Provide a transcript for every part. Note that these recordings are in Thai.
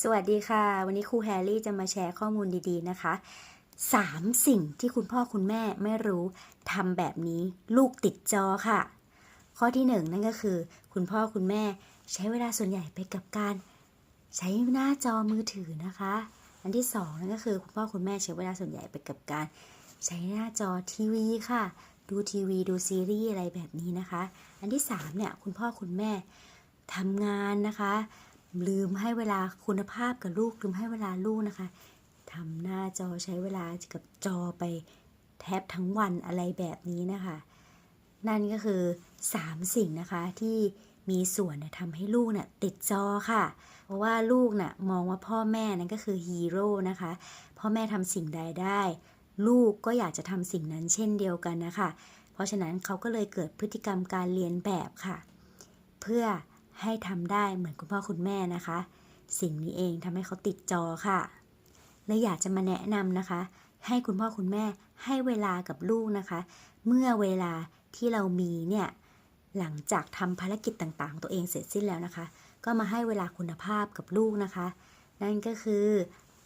สวัสดีค่ะ วันนี้ครูแฮร์รี่จะมาแชร์ข้อมูลดีๆนะคะ 3 สิ่งที่คุณพ่อคุณแม่ไม่รู้ทำแบบนี้ลูกติดจอค่ะ ข้อที่ 1 นั่นก็คือ คุณพ่อคุณแม่ใช้เวลาส่วนใหญ่ไปกับการ ใช้หน้าจอมือถือนะคะ อันที่ 2 นั่นก็คือคุณพ่อคุณแม่ใช้เวลาส่วนใหญ่ไปกับการ ใช้หน้าจอทีวีค่ะ ดูทีวีดูซีรีส์อะไรแบบนี้นะคะ อันที่3เนี่ยคุณพ่อคุณแม่ทำงานนะคะ ลืมให้เวลาคุณภาพกับลูกลืมให้เวลาลูกนะคะทำหน้าจอใช้เวลากับจอไปแทบทั้งวันอะไรแบบนี้นะคะ นั่นก็คือ 3 สิ่งนะคะที่มีส่วนทำให้ลูกเนี่ยติดจอค่ะ เพราะว่าลูกน่ะมองว่าพ่อแม่นั่นก็คือฮีโร่นะคะ พ่อแม่ทำสิ่งใดได้ ลูกก็อยากจะทำสิ่งนั้นเช่นเดียวกันนะคะ เพราะฉะนั้นเขาก็เลยเกิดพฤติกรรมการเรียนแบบค่ะ เพื่อ ให้ทำได้เหมือนคุณพ่อคุณแม่นะคะ สิ่งนี้เองทำให้เขาติดจอค่ะ และอยากจะมาแนะนำนะคะ ให้คุณพ่อคุณแม่ให้เวลากับลูกนะคะ เมื่อเวลาที่เรามีเนี่ยหลังจากทำภารกิจต่างๆ ตัวเองเสร็จสิ้นแล้วนะคะ ก็มาให้เวลาคุณภาพกับลูกนะคะ นั่นก็คือ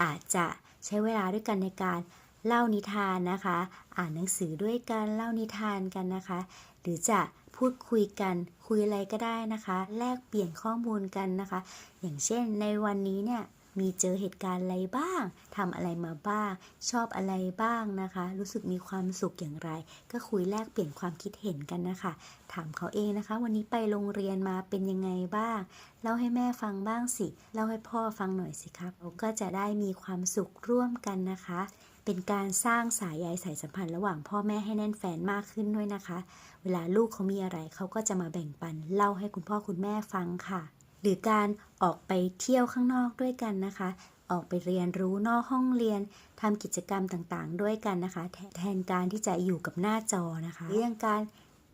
อาจจะใช้เวลาด้วยกันในการ เล่านิทานนะคะ อ่านหนังสือด้วยกันเล่านิทานกันนะคะ หรือจะพูดคุยกันคุยอะไรก็ได้นะคะ แลกเปลี่ยนข้อมูลกันนะคะ อย่างเช่นในวันนี้เนี่ยมีเจอเหตุการณ์อะไรบ้าง ทำอะไรมาบ้าง ชอบอะไรบ้างนะคะ รู้สึกมีความสุขอย่างไร ก็คุยแลกเปลี่ยนความคิดเห็นกันนะคะ ถามเขาเองนะคะ วันนี้ไปโรงเรียนมาเป็นยังไงบ้าง เล่าให้แม่ฟังบ้างสิ เล่าให้พ่อฟังหน่อยสิครับเราก็จะได้มีความสุขร่วมกันนะคะ เป็นการสร้างสายใยสายสัมพันธ์ระหว่างพ่อแม่ให้แน่นแฟนมากขึ้นด้วยนะคะ เวลาลูกเขามีอะไรเขาก็จะมาแบ่งปัน เล่าให้คุณพ่อคุณแม่ฟังค่ะ หรือการออกไปเที่ยวข้างนอกด้วยกันนะคะ ออกไปเรียนรู้นอกห้องเรียนทำกิจกรรมต่างๆ ด้วยกันนะคะ แทนการที่จะอยู่กับหน้าจอนะคะ เรื่องการ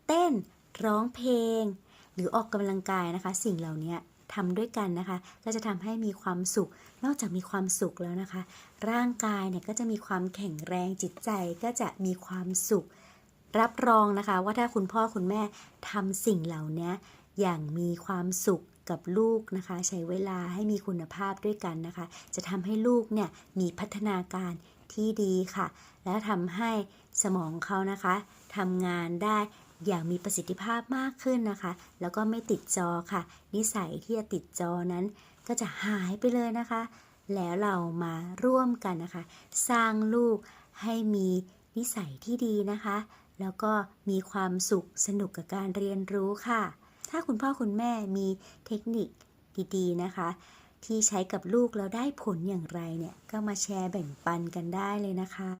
เต้นร้องเพลง หรือออกกำลังกายนะคะ สิ่งเหล่านี้ ทำด้วยกันนะคะ ก็จะทำให้มีความสุข นอกจากมีความสุขแล้วนะคะ ร่างกายเนี่ยก็จะมีความแข็งแรงจิตใจก็จะมีความสุข รับรองนะคะ ว่าถ้าคุณพ่อคุณแม่ทำสิ่งเหล่านี้อย่างมีความสุขกับลูกนะคะ ใช้เวลาให้มีคุณภาพด้วยกันนะคะ จะทำให้ลูกเนี่ยมีพัฒนาการที่ดีค่ะ และทำให้สมองเขานะคะทำงานได้ อย่างมีประสิทธิภาพมากขึ้นนะคะ แล้วก็ไม่ติดจอค่ะ นิสัยที่จะติดจอนั้นก็จะหายไปเลยนะคะ แล้วเรามาร่วมกันนะคะ สร้างลูกให้มีนิสัยที่ดีนะคะ แล้วก็มีความสุขสนุกกับการเรียนรู้ค่ะ ถ้าคุณพ่อคุณแม่มีเทคนิคดีๆนะคะ ที่ใช้กับลูกแล้วได้ผลอย่างไรเนี่ย ก็มาแชร์แบ่งปันกันได้เลยนะคะ